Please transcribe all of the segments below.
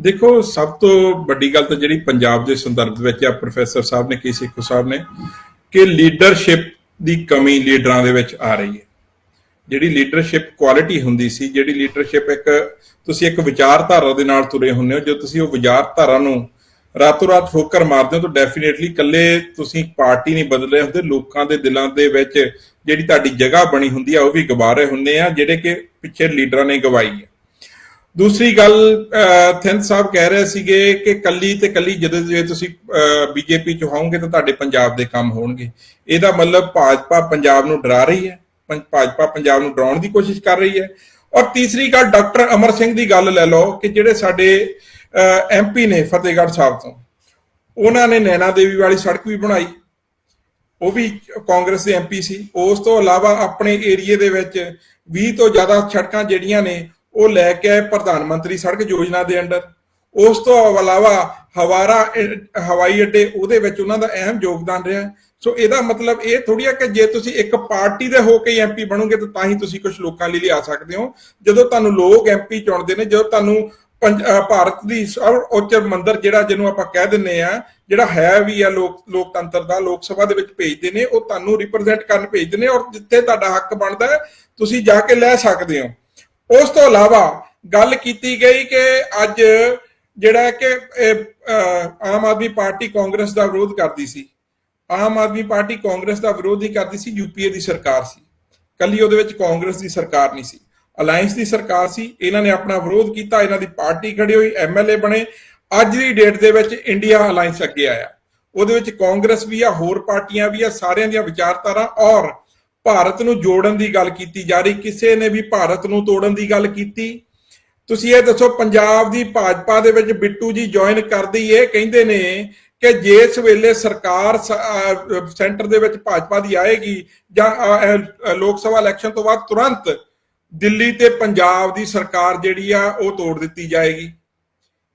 ਦੇਖੋ, ਸਭ ਤੋਂ ਵੱਡੀ ਗੱਲ ਤਾਂ ਜਿਹੜੀ ਪੰਜਾਬ ਦੇ ਸੰਦਰਭ ਵਿੱਚ ਆ, ਪ੍ਰੋਫੈਸਰ ਸਾਹਿਬ ਨੇ ਕੀ ਸਿੱਖੋ ਸਾਹਿਬ ਨੇ, ਕਿ ਲੀਡਰਸ਼ਿਪ ਦੀ ਕਮੀ ਲੀਡਰਾਂ ਦੇ ਵਿੱਚ ਆ ਰਹੀ ਹੈ। ਜਿਹੜੀ ਲੀਡਰਸ਼ਿਪ ਕੁਆਲਿਟੀ ਹੁੰਦੀ ਸੀ, ਜਿਹੜੀ ਲੀਡਰਸ਼ਿਪ ਇੱਕ, ਤੁਸੀਂ ਇੱਕ ਵਿਚਾਰਧਾਰਾ ਦੇ ਨਾਲ ਤੁਰੇ ਹੁੰਦੇ ਹੋ, ਜੇ ਤੁਸੀਂ ਉਹ ਵਿਚਾਰਧਾਰਾ ਨੂੰ ਰਾਤੋਂ ਰਾਤ ਠੋਕਰ ਮਾਰਦੇ ਹੋ, ਤਾਂ ਡੈਫੀਨੇਟਲੀ ਇਕੱਲੇ ਤੁਸੀਂ ਪਾਰਟੀ ਨਹੀਂ ਬਦਲੇ ਹੁੰਦੇ, ਲੋਕਾਂ ਦੇ ਦਿਲਾਂ ਦੇ ਵਿੱਚ ਜਿਹੜੀ ਤੁਹਾਡੀ ਜਗ੍ਹਾ ਬਣੀ ਹੁੰਦੀ ਆ, ਉਹ ਵੀ ਗਵਾ ਰਹੇ ਹੁੰਦੇ ਆ, ਜਿਹੜੇ ਕਿ ਪਿੱਛੇ ਲੀਡਰਾਂ ਨੇ ਗਵਾਈ ਹੈ। ਦੂਸਰੀ ਗੱਲ ਅਹ, ਥਿੰਦ ਸਾਹਿਬ ਕਹਿ ਰਹੇ ਸੀਗੇ ਕਿ ਕੱਲੀ ਤੇ ਕੱਲੀ ਜਦੋਂ ਜੇ ਤੁਸੀਂ ਬੀਜੇਪੀ ਚ ਹੋਵੋਗੇ ਤਾਂ ਤੁਹਾਡੇ ਪੰਜਾਬ ਦੇ ਕੰਮ ਹੋਣਗੇ। ਇਹਦਾ ਮਤਲਬ ਭਾਜਪਾ ਪੰਜਾਬ ਨੂੰ ਡਰਾ ਰਹੀ ਹੈ ਪੰ- ਭਾਜਪਾ ਪੰਜਾਬ ਨੂੰ ਡਰਾਉਣ ਦੀ ਕੋਸ਼ਿਸ਼ ਕਰ ਰਹੀ ਹੈ। ਔਰ ਤੀਸਰੀ ਗੱਲ ਡਾਕਟਰ ਅਮਰ ਸਿੰਘ ਦੀ ਗੱਲ ਲੈ ਲਓ ਕਿ ਜਿਹੜੇ ਸਾਡੇ ਐਮਪੀ ਨੇ ਫਤਿਹਗੜ੍ਹ ਸਾਹਿਬ ਤੋਂ ਉਹਨਾਂ ਨੇ ਨੈਣਾ ਦੇਵੀ ਵਾਲੀ ਸੜਕ ਵੀ ਬਣਾਈ। ਉਹ ਵੀ ਕਾਂਗਰਸ ਦੇ ਐਮਪੀ ਸੀ। ਉਸ ਤੋਂ ਇਲਾਵਾ ਆਪਣੇ ਏਰੀਏ ਦੇ ਵਿੱਚ 20 ਤੋਂ ਜ਼ਿਆਦਾ ਸੜਕਾਂ ਜਿਹੜੀਆਂ ਨੇ ਉਹ ਲੈ ਕੇ ਆਏ ਪ੍ਰਧਾਨ ਮੰਤਰੀ ਸੜਕ ਯੋਜਨਾ ਦੇ ਅੰਡਰ। ਉਸ ਤੋਂ ਇਲਾਵਾ ਹਵਾਰਾ ਹਵਾਈ ਅੱਡੇ, ਉਹਦੇ ਵਿੱਚ ਉਹਨਾਂ ਦਾ ਅਹਿਮ ਯੋਗਦਾਨ ਰਿਹਾ। ਸੋ ਇਹਦਾ ਮਤਲਬ ਇਹ ਥੋੜੀ ਆ ਕਿ ਜੇ ਤੁਸੀਂ ਇੱਕ ਪਾਰਟੀ ਦੇ ਹੋ ਕੇ ਐਮਪੀ ਬਣੋਗੇ, ਤਾਂ ਤਾਂ ਹੀ ਤੁਸੀਂ ਕੁਝ ਲੋਕਾਂ ਲਈ ਲਿਆ ਸਕਦੇ ਹੋ। ਜਦੋਂ ਤੁਹਾਨੂੰ ਲੋਕ ਐਮਪੀ ਚੁਣਦੇ ਨੇ, ਜਦੋਂ ਤੁਹਾਨੂੰ ਪੰਜ- ਭਾਰਤ ਦੀ ਸਭ ਉੱਚ ਮੰਦਰ ਜਿਹੜਾ ਜਿਹਨੂੰ ਆਪਾਂ ਕਹਿ ਦਿੰਨੇ ਆ, ਜਿਹੜਾ ਹੈ ਵੀ ਆ ਲੋਕ, ਲੋਕਤੰਤਰ ਦਾ, ਲੋਕ ਸਭਾ ਦੇ ਵਿੱਚ ਭੇਜਦੇ ਨੇ, ਉਹ ਤੁਹਾਨੂੰ ਰਿਪਰੈਜ਼ੈਂਟ ਕਰਨ ਭੇਜਦੇ ਨੇ ਔਰ ਜਿੱਥੇ ਤੁਹਾਡਾ ਹੱਕ ਬਣਦਾ ਤੁਸੀਂ ਜਾ ਕੇ ਲੈ ਸਕਦੇ ਹੋ। ਉਸ ਤੋਂ ਇਲਾਵਾ ਗੱਲ ਕੀਤੀ ਗਈ ਕਿ ਅੱਜ ਜਿਹੜਾ ਕਿ ਆਮ ਆਦਮੀ ਪਾਰਟੀ ਕਾਂਗਰਸ ਦਾ ਵਿਰੋਧ ਕਰਦੀ ਸੀ। ਆਮ ਆਦਮੀ ਪਾਰਟੀ ਕਾਂਗਰਸ ਦਾ ਵਿਰੋਧ ਹੀ ਕਰਦੀ ਸੀ ਯੂਪੀਏ ਦੀ ਸਰਕਾਰ ਸੀ। ਕੱਲੀ ਉਹਦੇ ਵਿੱਚ ਕਾਂਗਰਸ ਦੀ ਸਰਕਾਰ ਨਹੀਂ ਸੀ। ਅਲਾਈਅੰਸ ਦੀ ਸਰਕਾਰ ਸੀ, ਇਹਨਾਂ ਨੇ ਆਪਣਾ ਵਿਰੋਧ ਕੀਤਾ, ਇਹਨਾਂ ਦੀ ਪਾਰਟੀ ਖੜੀ ਹੋਈ ਐਮਐਲਏ ਬਣੇ। ਅੱਜ ਦੀ ਡੇਟ ਦੇ ਵਿੱਚ ਇੰਡੀਆ ਅਲਾਈਅੰਸ ਅੱਗੇ ਆਇਆ। ਉਹਦੇ ਵਿੱਚ ਕਾਂਗਰਸ ਵੀ ਆ, ਹੋਰ ਪਾਰਟੀਆਂ ਵੀ ਆ, ਸਾਰਿਆਂ ਦੀਆਂ ਵਿਚਾਰਧਾਰਾ ਔਰ ਭਾਰਤ ਨੂੰ ਜੋੜਨ ਦੀ ਗੱਲ ਕੀਤੀ ਜਾ ਰਹੀ, ਕਿਸੇ ਨੇ ਵੀ ਭਾਰਤ ਨੂੰ ਤੋੜਨ ਦੀ ਗੱਲ ਕੀਤੀ? ਤੁਸੀਂ ਇਹ ਦੱਸੋ, ਪੰਜਾਬ ਦੀ ਭਾਜਪਾ ਦੇ ਵਿੱਚ ਬਿੱਟੂ ਜੀ ਜੁਆਇਨ ਕਰਦੀ ਇਹ ਕਹਿੰਦੇ ਨੇ ਕਿ ਜਿਸ ਵੇਲੇ ਸਰਕਾਰ ਸੈਂਟਰ ਦੇ ਵਿੱਚ ਭਾਜਪਾ ਦੀ ਆਏਗੀ ਜਾਂ ਲੋਕ ਸਭਾ ਇਲੈਕਸ਼ਨ ਤੋਂ ਬਾਅਦ ਤੁਰੰਤ ਦਿੱਲੀ ਤੇ ਪੰਜਾਬ ਦੀ ਸਰਕਾਰ ਜਿਹੜੀ ਆ, ਉਹ ਤੋੜ ਦਿੱਤੀ ਜਾਏਗੀ।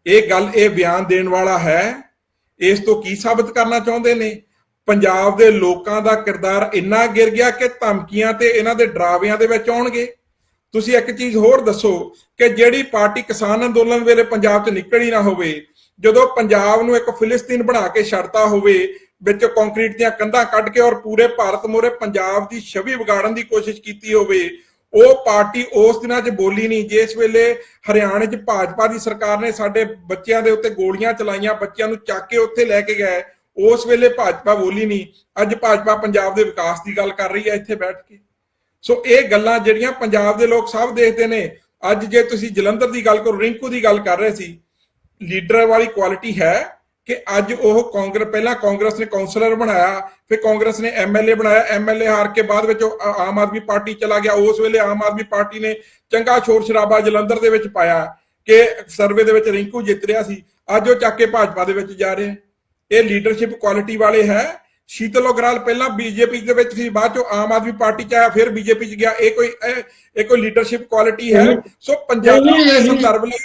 ਇਹ ਗੱਲ ਇਹ ਬਿਆਨ ਦੇਣ ਵਾਲਾ ਹੈ। ਇਸ ਤੋਂ ਕੀ ਸਾਬਤ ਕਰਨਾ ਚਾਹੁੰਦੇ ਨੇ? ਪੰਜਾਬ ਦੇ ਲੋਕਾਂ ਦਾ ਕਿਰਦਾਰ ਇੰਨਾ ਗਿਰ ਗਿਆ ਕਿ ਧਮਕੀਆਂ ਤੇ ਇਹਨਾਂ ਦੇ ਡਰਾਵਿਆਂ ਦੇ ਵਿੱਚ ਆਉਣਗੇ। ਤੁਸੀਂ ਇੱਕ ਚੀਜ਼ ਹੋਰ ਦੱਸੋ ਕਿ ਜਿਹੜੀ ਪਾਰਟੀ ਕਿਸਾਨ ਅੰਦੋਲਨ ਵੇਲੇ ਪੰਜਾਬ 'ਚ ਨਿਕਲੀ ਨਾ ਹੋਵੇ, ਜਦੋਂ ਪੰਜਾਬ ਨੂੰ ਇੱਕ ਫਿਲਿਸਤੀਨ ਬਣਾ ਕੇ ਛੱਡਤਾ ਹੋਵੇ, ਵਿੱਚ ਕੰਕਰੀਟ ਦੀਆਂ ਕੰਧਾਂ ਕੱਢ ਕੇ ਔਰ ਪੂਰੇ ਭਾਰਤ ਮੋਰੇ ਪੰਜਾਬ ਦੀ ਛਵੀ ਵਿਗਾੜਨ ਦੀ ਕੋਸ਼ਿਸ਼ ਕੀਤੀ ਹੋਵੇ, ਉਹ ਪਾਰਟੀ ਉਸ ਦਿਨਾਂ 'ਚ ਬੋਲੀ ਨਹੀਂ। ਜਿਸ ਵੇਲੇ ਹਰਿਆਣੇ 'ਚ ਭਾਜਪਾ ਦੀ ਸਰਕਾਰ ਨੇ ਸਾਡੇ ਬੱਚਿਆਂ ਦੇ ਉੱਤੇ ਗੋਲੀਆਂ ਚਲਾਈਆਂ, ਬੱਚਿਆਂ ਨੂੰ ਚੱਕ ਕੇ ਉੱਥੇ ਲੈ ਕੇ ਗਏ ਉਸ ਵੇਲੇ ਭਾਜਪਾ ਬੋਲੀ ਨਹੀਂ। ਅੱਜ ਭਾਜਪਾ ਪੰਜਾਬ ਦੇ ਵਿਕਾਸ ਦੀ ਗੱਲ ਕਰ ਰਹੀ ਹੈ, ਇੱਥੇ ਬੈਠ ਕੇ। ਸੋ ਇਹ ਗੱਲਾਂ ਜਿਹੜੀਆਂ ਪੰਜਾਬ ਦੇ ਲੋਕ ਸਭ ਦੇਖਦੇ ਨੇ, ਅੱਜ ਜੇ ਤੁਸੀਂ ਜਲੰਧਰ ਦੀ ਗੱਲ ਕਰੋ, ਰਿੰਕੂ ਦੀ ਗੱਲ ਕਰ ਰਹੇ ਸੀ, ਲੀਡਰ ਵਾਲੀ ਕੁਆਲਿਟੀ ਹੈ ਕਿ ਅੱਜ ਉਹ ਕਾਂਗਰਸ, ਪਹਿਲਾਂ ਕਾਂਗਰਸ ਨੇ ਕਾਉਂਸਲਰ ਬਣਾਇਆ, ਫਿਰ ਕਾਂਗਰਸ ਨੇ ਐਮਐਲਏ ਬਣਾਇਆ ਐਮਐਲਏ ਹਾਰ ਕੇ ਬਾਅਦ ਵਿੱਚ ਉਹ ਆਮ ਆਦਮੀ ਪਾਰਟੀ ਚਲਾ ਗਿਆ। ਉਸ ਵੇਲੇ ਆਮ ਆਦਮੀ ਪਾਰਟੀ ਨੇ ਚੰਗਾ ਸ਼ੋਰ ਸ਼ਰਾਬਾ ਜਲੰਧਰ ਦੇ ਵਿੱਚ ਪਾਇਆ ਕਿ ਸਰਵੇ ਦੇ ਵਿੱਚ ਰਿੰਕੂ ਜਿੱਤ ਰਿਹਾ ਸੀ। ਅੱਜ ਉਹ ਚੱਕ ਕੇ ਭਾਜਪਾ ਦੇ ਵਿੱਚ ਜਾ ਰਿਹਾ। ਇਹ ਲੀਡਰਸ਼ਿਪ ਕੁਆਲਿਟੀ ਵਾਲੇ ਹੈ। ਸ਼ੀਤਲ ਅਗਰਾਲ ਪਹਿਲਾਂ ਬੀਜੇਪੀ ਦੇ ਵਿੱਚ ਸੀ ਬਾਅਦ ਚੋਂ ਆਮ ਆਦਮੀ ਪਾਰਟੀ ਚ ਆਇਆ ਫਿਰ ਬੀਜੇਪੀ ਚ ਗਿਆ। ਇਹ ਕੋਈ ਇਹ ਕੋਈ ਲੀਡਰਸ਼ਿਪ ਕੁਆਲਿਟੀ ਹੈ। ਸੋ ਪੰਜਾਬ ਦੇ ਸੰਦਰਭ ਲਈ